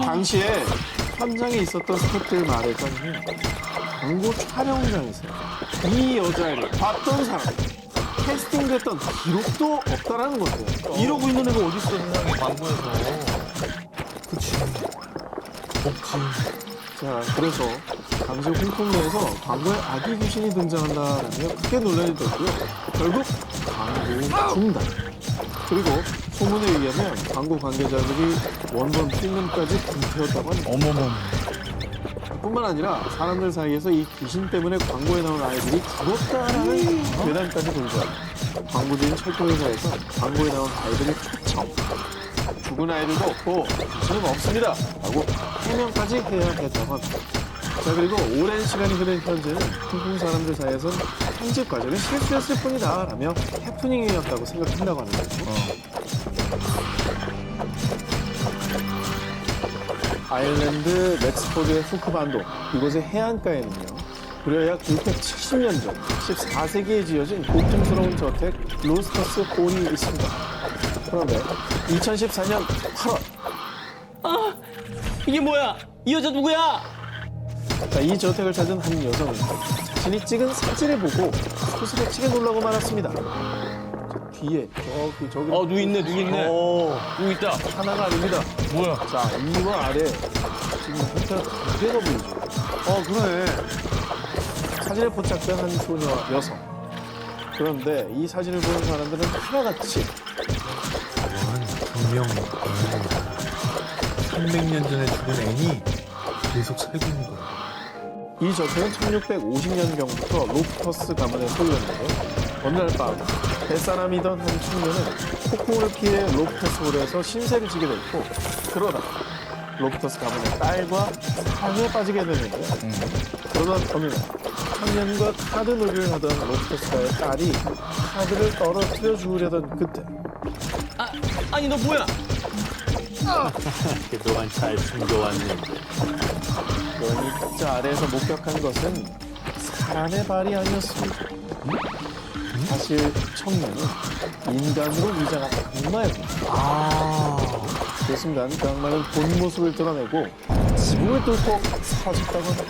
당시에 현장에 있었던 스태프들 말에 따르면 광고 촬영장에서 이 여자애를 봤던 사람 캐스팅됐던 기록도 없다라는 건데 이러고 있는 애가 어디 있어 세상에 광고에서. 그치. 자 그래서 당시 홍콩 내에서 광고에 아기 귀신이 등장한다라며 크게 논란이 됐고요. 결국 광고 중단. 그리고 소문에 의하면 광고 관계자들이 원본 필름까지 불태웠다고 합니다 어머머. 뿐만 아니라 사람들 사이에서 이 귀신 때문에 광고에 나온 아이들이 죽었다라는 괴담까지 돌고 광고주인 철도회사에서 광고에 나온 아이들을 초청. 죽은 아이들도 없고 귀신은 없습니다. 라고 해명까지 해야 했다고 합니다. 자 그리고 오랜 시간이 흐른 현재는 홍콩 사람들 사이에선 편집 과정이 실수였을 뿐이다 라며 해프닝이었다고 생각한다고 하는 거죠 아일랜드 렉스포드의 후크반도 이곳의 해안가에는요 무려 약 670년 전 14세기에 지어진 고풍스러운 저택 로스터스 홀이 있습니다. 그런데 2014년 8월 이게 뭐야? 이 여자 누구야? 자, 이 저택을 찾은 한 여성은 자신이 찍은 사진을 보고 스스로 치게 놀라고 말았습니다. 저 뒤에 저기 저기 어, 누구 있네, 누구 있네. 어, 누구 있다. 하나가 아닙니다. 뭐야? 자, 위와 아래 지금 형태가 두 개가 보이죠. 어, 그러네. 사진에 포착된 한 소녀와 여성. 그런데 이 사진을 보는 사람들은 하나같이 분명 300년 전에 죽은 애니 계속 살고 있는 거야. 이 저택은 1650년경부터 로프터스 가문의 소유였는데 어느 날 밤 뱃사람이던 한 청년은 폭풍을 피해 로프터스 홀에서 신세를 지게 됐고 그러다 로프터스 가문의 딸과 사랑에 빠지게 되는데 그러던 어느 날 청년과 카드 놀이를 하던 로프터스가의 딸이 카드를 떨어뜨려 주우려던 그때 아, 아니 너 뭐야? 그동안 잘 숨겨왔는데 그러니 탁자 아래에서 목격한 것은 사람의 발이 아니었습니다. 사실 청년은 인간으로 위장한 악마였습니다. 아. 그 순간 그 악마는 본 모습을 드러내고 지붕을 뚫고 사라졌다고 합니다.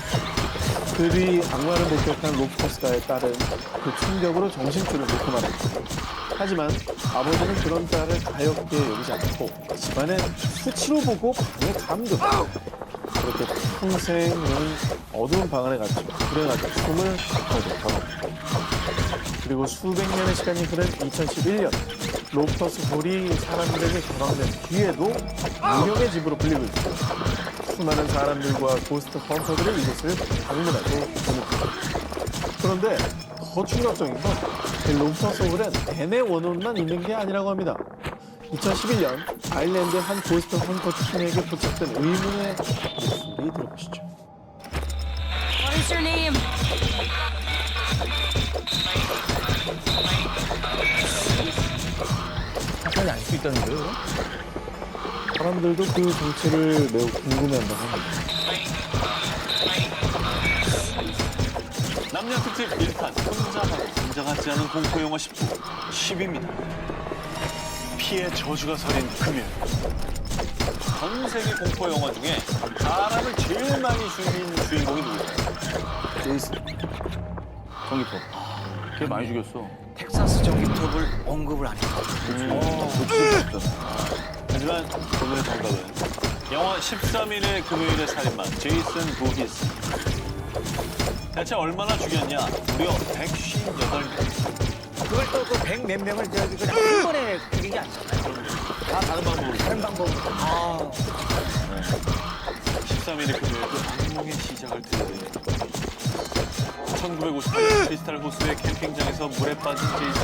그뒤 악마를 목격한 로프터스가의 딸은 그 충격으로 정신줄을 놓고 말했다. 하지만 아버지는 그런 딸을 가엽게 여기지 않고 집안의 수치로 보고 방에 감금. 그렇게 평생 이런 어두운 방 안에 갇혀 불행하게 숨을 거뒀다. 그리고 수백 년의 시간이 흐른 2011년 로프터스 홀이 사람들에게 개방된 뒤에도 무형의 집으로 불리고 있습니다. 수많은 사람들과 고스트 헌터들이 이곳을 방문하고 있습니다. 그런데 더 충격적인 건이 로프터스 홀엔 내내 원혼만 있는 게 아니라고 합니다. 2011년 아일랜드의 한 고스트 헌터 출신에게 포착된 의문의 목소리 들어보시죠. What is your name? 사탄이 알수 있다는 거예요? 그럼? 사람들도 그 정체를 매우 궁금해한다고 합니다. 남녀 특집 1탄 혼자만 인정하지 않은 공포 영화 10부 10입니다 피해 저주가 서린 금요일 전 세계 공포 영화 중에 사람을 제일 많이 죽인 주인공이 누구예요? 제이슨. 정기포 걔 많이 죽였어 텍사스 전기톱을 언급을 안 했다. 하지만 오늘의 정답은 영화 13일의 금요일의 살인마 제이슨 보기스 대체 얼마나 죽였냐 무려 158명 그걸 또 그 백 몇 명을 저기 그냥 한 번에 죽인 게 아니잖아요. 다 다른 방법으로 다른 방법으로. 아, 13일의 금요일 그 악몽의 시작을 들려드립니다 1958년 크리스탈 호수의 캠핑장에서 물에 빠진 제이슨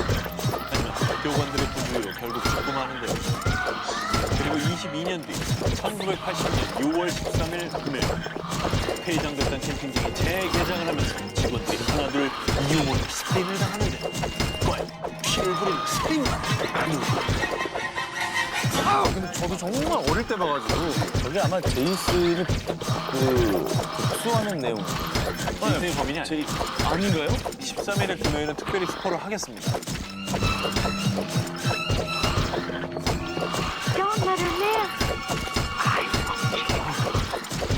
하지만 교관들의 부주의로 결국 죽고 마는데요. 그리고 22년 뒤 1980년 6월 13일 금요일 폐장됐던 캠핑장이 재개장을 하면서 직원들이 하나 둘 이유모로 스크린을 당하는데 과연 피를 부린 스크린만 아, 근데 저도 정말 어릴 때 봐가지고. 저게 아마 제이슨이 그 복수하는 내용. 제이슨의 범인이 아니에요 아닌가요? 13일의 금요일은 특별히 스포를 하겠습니다 Don't let her live.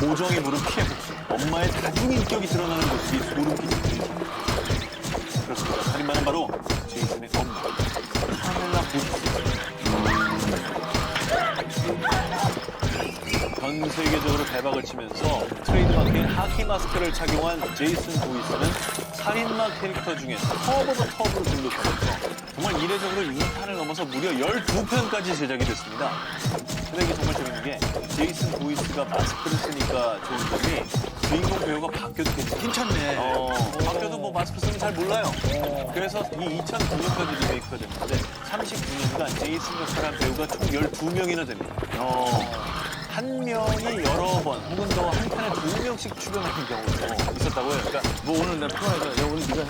모정의 물은 피해 복수. 엄마의 다중 인격이 드러나는 모습이 소름 끼치는 일입니다. 그렇습니다. 살인마는 바로 전 세계적으로 대박을 치면서 트레이드마크인 하키 마스크를 착용한 제이슨 보이스는 살인마 캐릭터 중에 톱 오브 톱으로 등록하면서 정말 이례적으로 2탄을 넘어서 무려 12편까지 제작이 됐습니다. 근데 이게 정말 재밌는 게 제이슨 보이스가 마스크를 쓰니까 좋은 점이 주인공 배우가 바뀌어도 괜찮아요. 괜찮네. 어, 바뀌어도 뭐 마스크 쓰면 잘 몰라요. 그래서 이 2009년까지 리메이크가 됐는데 39년간 제이슨 역할한 배우가 총 12명이나 됩니다. 한 명이 여러 번 혹은 더한 편에 두 명씩 출연하는 경우도 있었다고요. 그러니까 뭐 오늘 내 편에서 야 오늘 네가 해.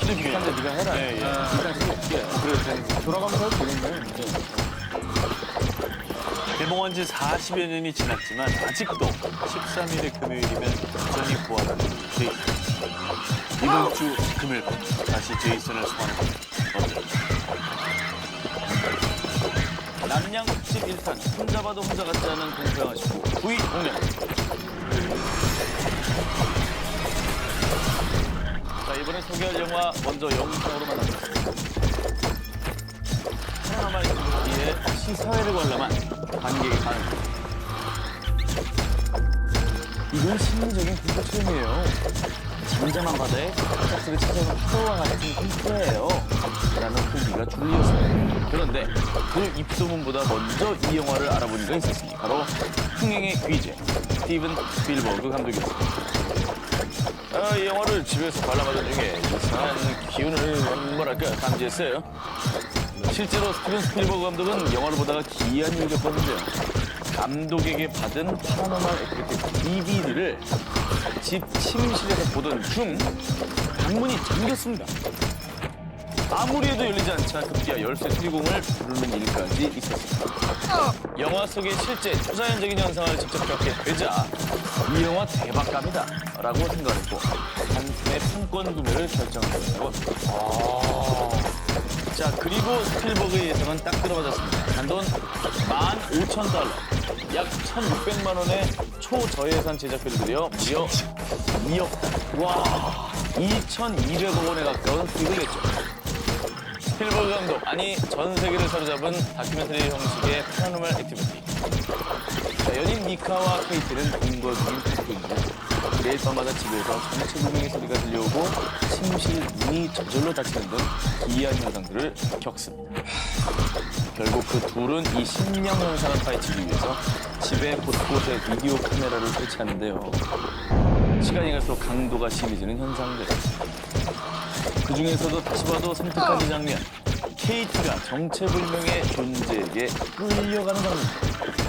키도 비교한데 네가 해라. 예, 예. 일단 어떻게 그래도 되는 거예요. 돌아가면서 해도 되겠네. 개봉한 지 40여 년이 지났지만 아직도 13일의 금요일이면 여전히 부활하는 제이슨. 이번 주 금요일 밤 다시 제이슨을 소환해 봅니다. 남양 특집 1탄 혼자 봐도 혼자 같지 않은 19 V 공연 자 이번에 소개할 영화 먼저 영상으로 만나보겠습니다. 하나만 이에 시사회를 관람한 관객이 가는 이건 심리적인 공포 체험이에요 잠잠한 바다에 갑작스레 찾아오는 파도와 같은 공포예요. 라는 후기가 줄리었습니다 그런데 그 입소문보다 먼저 이 영화를 알아본 이가 있었습니다. 바로 흥행의 귀재 스티븐 스필버그 감독이었습니다. 아, 이 영화를 집에서 관람하던 중에 이상한 기운을 뭐랄까 감지했어요. 실제로 스티븐 스필버그 감독은 영화를 보다가 기이한 일을 겪었는데요. 감독에게 받은 파라노말 액티비티 DVD를 집 침실에서 보던 중 방문이 잠겼습니다. 아무리 해도 열리지 않자 급기야 열쇠 수리공을 부르는 일까지 있었습니다. 영화 속의 실제 초자연적인 현상을 직접 겪게 되자 이 영화 대박감이다 라고 생각했고 단숨에 판권 구매를 결정하였다고 합니다. 자 그리고 스필버그의 예상은 딱 들어맞았습니다. 단돈 15,000달러, 약 1,600만 원의 초저예산 제작비를 들여 무려 2억 달러. 와, 2,200억 원에 가까운 수익을 냈죠. 스필버그 감독, 아니 전 세계를 사로잡은 다큐멘터리 형식의 파라노멀 액티비티. 자, 연인 미카와 케이트는 동거 중인 커플인데 매일 밤마다 집에서 전체 조명의 소리가 들려오고 침실 문이 저절로 닫히는 등 기이한 현상들을 겪습니다. 결국 그 둘은 이 신명 현상을 파헤치기 위해서 집에 곳곳에 비디오 카메라를 설치하는데요. 시간이 갈수록 강도가 심해지는 현상들. 그 중에서도 다시 봐도 섬뜩한 이 장면. 케이트가 정체불명의 존재에게 끌려가는 장면.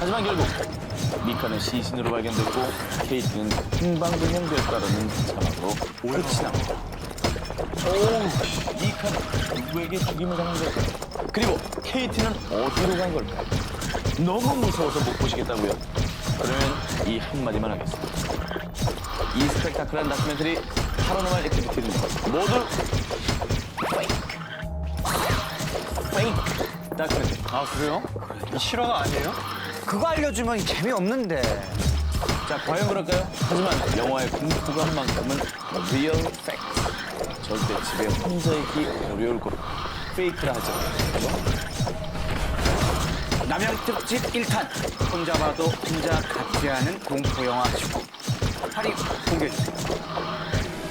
하지만 결국 미카는 시신으로 발견됐고 케이트는 행방불명됐다라는 자막으로 끝이 납니다. 오, 미카는 누구에게 죽임을 당한 걸까요? 그리고 케이트는 어디로 간 걸까요? 너무 무서워서 못 보시겠다고요? 그러면 이 한마디만 하겠습니다. 이 스펙타클한 다큐멘터리 파라노말 액티비티는 모두 아 그래요? 실화가 아니에요? 그거 알려주면 재미없는데. 자 과연 그럴까요? 하지만 영화의 공포가 한 만큼은 real fact. 절대 집에 혼자 있기 어려울 것. 페이크라 하죠. 남양 특집 1탄. 혼자 봐도 혼자 같지 않은 공포 영화 19. 할인 공개해주세요.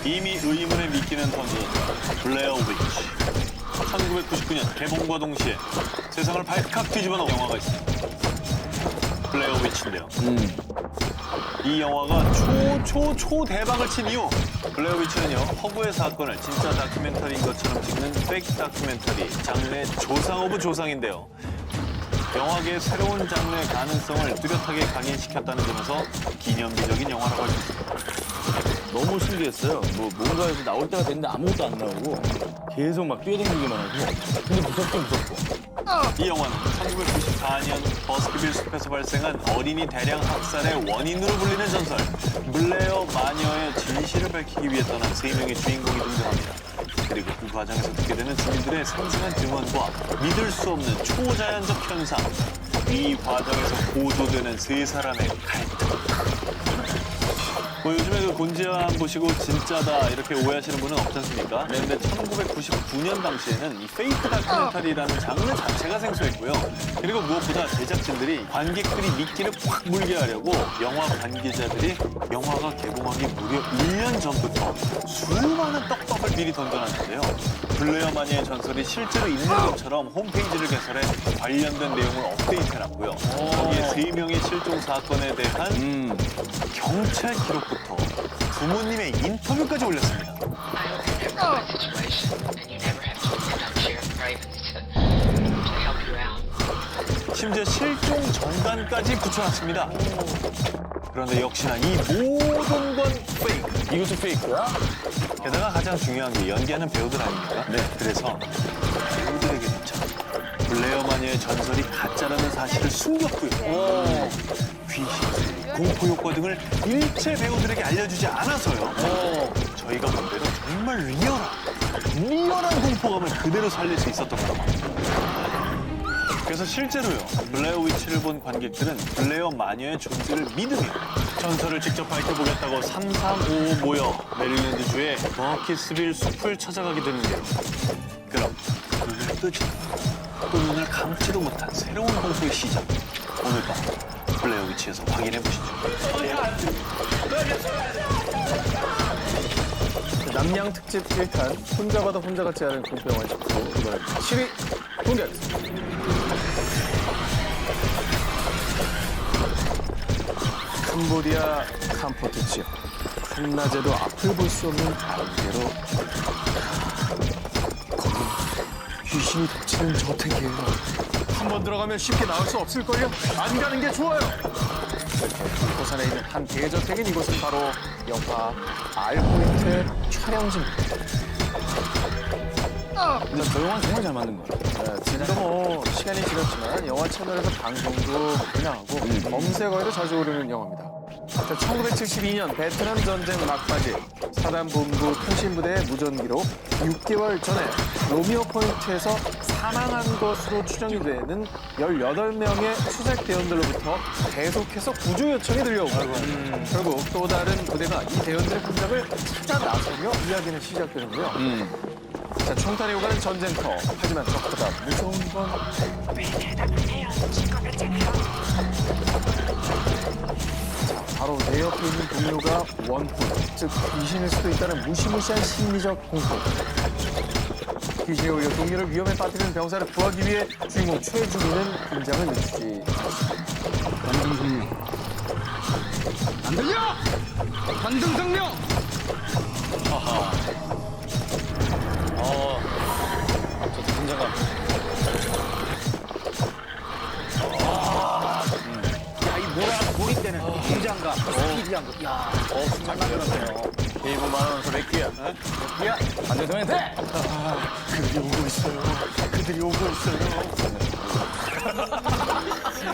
이미 의문에 믿기는 던져졌다. 블레어 위치. 1999년 개봉과 동시에 세상을 발칵 뒤집어 놓은 영화가 있습니다. 블레어 위치인데요. 이 영화가 초, 초, 초 대박을 친 이유. 블레어 위치는요, 허구의 사건을 진짜 다큐멘터리인 것처럼 찍는 페이크 다큐멘터리, 장르의 조상 오브 조상인데요. 영화계의 새로운 장르의 가능성을 뚜렷하게 각인시켰다는 점에서 기념비적인 영화라고 할 수 있습니다. 너무 신기했어요. 뭐 뭔가에서 나올 때가 됐는데 아무것도 안 나오고 계속 막 뛰어다니기만 하고 근데 무섭긴 무섭고 이 영화는 1994년 버스키빌 숲에서 발생한 어린이 대량 학살의 원인으로 불리는 전설 블레어 마녀의 진실을 밝히기 위해 떠난 세 명의 주인공이 등장합니다. 그리고 과정에서 듣게 되는 주민들의 생생한 증언과 믿을 수 없는 초자연적 현상. 이 과정에서 고조되는 세 사람의 갈등. 뭐 요즘에 그 곤지암 보시고 진짜다 이렇게 오해하시는 분은 없지 않습니까? 네, 근데 1999년 당시에는 이 페이크 다큐멘터리라는 장르 자체가 생소했고요. 그리고 무엇보다 제작진들이 관객들이 미끼를 확 물게 하려고 영화 관계자들이 영화가 개봉하기 무려 1년 전부터 수많은 떡밥을 미리 던져놨는데요. 블레어 마니의 전설이 실제로 있는 것처럼 홈페이지를 개설해 관련된 내용을 업데이트해놨고요. 거기에 세 명의 실종 사건에 대한 경찰 기록부 터 부모님의 인터뷰까지 올렸습니다. 심지어 실종 정단까지 붙여놨습니다. 그런데 역시나 이 모든 건 페이크. 이것도 페이크야? 게다가 가장 중요한 게 연기하는 배우들 아닙니까? 네. 그래서 배우들에게조차 블레어 마니의 전설이 가짜라는 사실을 숨겼고요. 귀신, 공포 효과 등을 일체 배우들에게 알려주지 않아서요. 저희가 본 대로 정말 리얼한, 리얼한 공포감을 그대로 살릴 수 있었던 거라고 합니다. 그래서 실제로요, 블레어 위치를 본 관객들은 블레어 마녀의 존재를 믿으며 전설을 직접 밝혀보겠다고 3355 모여 메릴랜드주의 버키스빌 숲을 찾아가게 되는데요. 그럼 눈을 뜨지 또 눈을 감지도 못한 새로운 공포의 시작. 오늘 밤 블레어 위치에서 확인해 보시죠. 남양 특집 1탄 혼자 봐도 혼자 같지 않은 공포 영화 19 이번엔 7위 공개하겠습니다. 캄보디아 캄포트 지역 한낮에도 앞을 볼 수 없는 거기 귀신이 덮치는 저택이에요. 한 번 들어가면 쉽게 나올 수 없을걸요? 안 가는 게 좋아요. 부산에 있는 한 대저택인 이곳은 바로 영화 알포인트 촬영지입니다. 근데 저 영화는 정말 잘 만든 거야. 네, 지금도 뭐 시간이 지났지만 영화 채널에서 방송도 많이 나가고 검색어에도 자주 오르는 영화입니다. 자, 1972년 베트남 전쟁 막바지 사단 본부 통신부대의 무전기로 6개월 전에 로미오 포인트에서 사망한 것으로 추정이 되는 18명의 수색 대원들로부터 계속해서 구조 요청이 들려오고 음, 결국 또 다른 부대가 이 대원들의 흔적을 찾아 나서며 이야기는 시작되는데요. 자, 총탄이 오가는 전쟁터. 하지만 저보다 무서운 건 자, 바로 내 옆에 있는 동료가 원혼, 즉 귀신일 수도 있다는 무시무시한 심리적 공포. 귀신에 올려 동료를 위험에 빠뜨리는 병사를 구하기 위해 주인공 최준희는 긴장을 늦추지 안 들려! 관등성명! 긴장감. 야, 이 뭐라 보일 때는 긴장감, 스피디한 거. 야, 어, 잘 만들었네요. 만원서 몇 개야? 몇 개야? 안 되면 돼! 그들이 오고 있어요. 그들이 오고 있어요.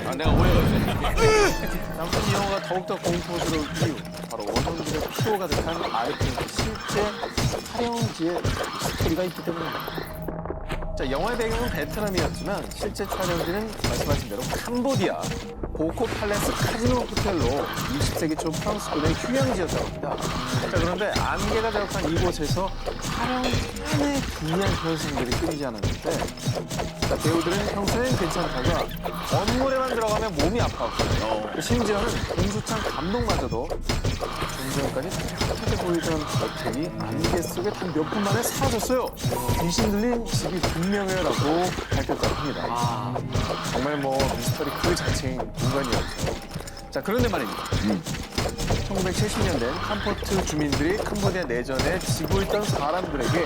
아, 내가 오해가 있어. 아무튼 이 영화가 더욱더 공포스러운 이유 바로 원혼들의 피로 가득한 아르헨티나 실제 촬영지의 스토리가 있기 때문입니다. 자, 영화의 배경은 베트남이었지만 실제 촬영지는 말씀하신 대로 캄보디아 보코 팔레스 카지노 호텔로 20세기 초 프랑스군의 휴양지였다고 합니다. 자, 그런데 안개가 자욱한 이곳에서 촬영 내내 기이한 현상들이 끊이지 않았는데 자, 배우들은 평소엔 괜찮다가 건물에만 들어가면 몸이 아파하고 심지어는 공수창 감독마저도 좀 전까지 따뜻하게 보이던 저택이 안개 속에 단 몇 분 만에 사라졌어요. 귀신 들린 집이 분명해라고 밝혔다고 합니다. 정말 뭐 미스터리 그 자체인 공간이었죠. 자 그런데 말입니다. 1970년대 캄포트 주민들이 캄보디아 내전에 지고 있던 사람들에게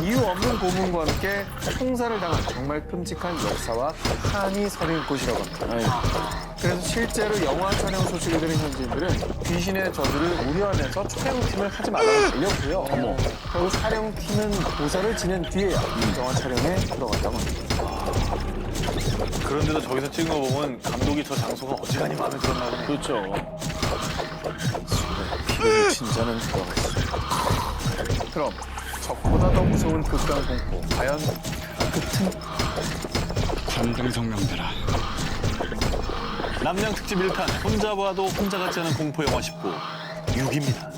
이유 없는 고문과 함께 총살을 당한 정말 끔찍한 역사와 한이 서린 곳이라고 합니다. 그래서 실제로 영화 촬영 소식을 들은 현지인들은 귀신의 저주를 우려하면서 촬영팀을 하지 말라고 달렸고요. 결국 촬영팀은 고사를 지낸 뒤에야 영화 촬영에 들어갔다고 합니다. 그런데도 저기서 찍은 거 보면 감독이 저 장소가 어지간히 마음에 들었나 보네요. 그렇죠. 친자는 들어갔습니다. 그럼 적보다 더 무서운 극강 공포. 과연 끝은 관등 성명대라 남양 특집 1탄 혼자 봐도 혼자 같지 않은 공포 영화 19 6입니다.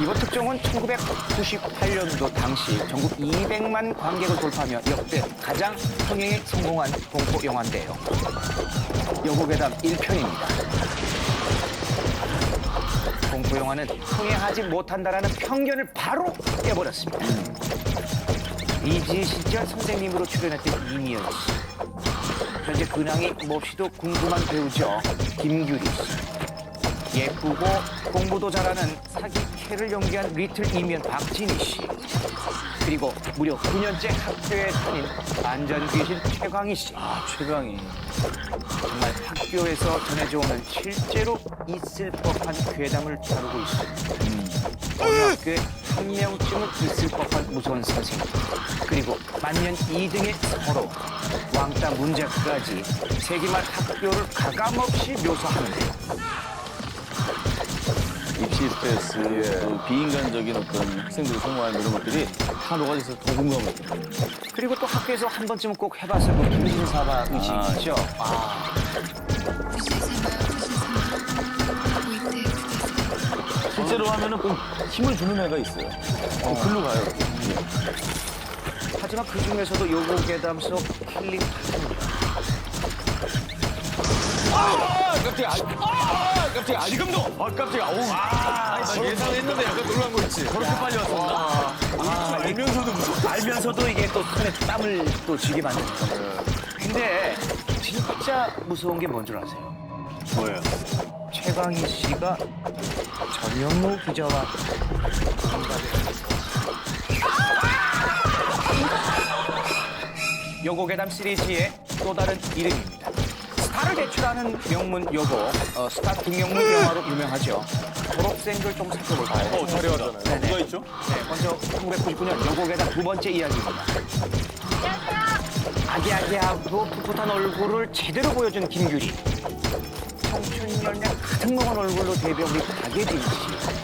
이번 특종은 1998년도 당시 전국 200만 관객을 돌파하며 역대 가장 흥행에 성공한 공포 영화인데요. 여고괴담 1편입니다. 공포 영화는 흥행하지 못한다라는 편견을 바로 깨버렸습니다. 이지 시절 선생님으로 출연했던 이미연 씨. 현재 근황이 몹시도 궁금한 배우죠. 김규리 씨. 예쁘고 공부도 잘하는 사기 캐를 연기한 리틀 이면 박진희 씨. 그리고 무려 9년째 학교에 다닌 안전귀신 최광희 씨. 아, 최강이. 정말 학교에서 전해져 오는 실제로 있을 법한 괴담을 다루고 있습니다. 어느 학교에 한 명쯤은 있을 법한 무서운 선생님. 그리고 만년 2등의 서로 왕따 문제까지 세기말 학교를 가감없이 묘사하는데요. 입시 스트레스, 그 비인간적인 어떤 학생들의 생활 이런 것들이 다 녹아져서 더 궁금해요. 그리고 또 학교에서 한 번쯤은 꼭 해봤을 그 김신사바 의식 아, 있죠? 아, 실제로 하면은 꼭 힘을 주는 애가 있어요. 어, 글로 가요. 하지만 그 중에서도 요고 괴담 속 킬링 깜짝이야. 아, 깜짝이야. 지금도. 아, 깜짝이야. 오, 아, 나 예상했는데 약간 놀란 거 있지. 저렇게 빨리 왔었나? 아, 알면서도 무서워. 알면서도 이게 또 손에 땀을 또 쥐게 만드는 거예요. 근데 진짜 무서운 게 뭔 줄 아세요? 뭐예요? 최광희 씨가 전현무 기자와 요고괴담 시리즈의 또 다른 이름입니다. 대출하는 명문 요고, 어, 스타 등용문 영화로 유명하죠. 졸업생들 좀 살펴볼까요? 어, 화려하잖아요. 네네. 누가 있죠? 네, 먼저 1999년 요고괴담 두 번째 이야기입니다. 아기아기하고 풋풋한 얼굴을 제대로 보여준 김규리. 청춘 열매 가득 먹은 얼굴로 데뷔한 우리 박예진 씨.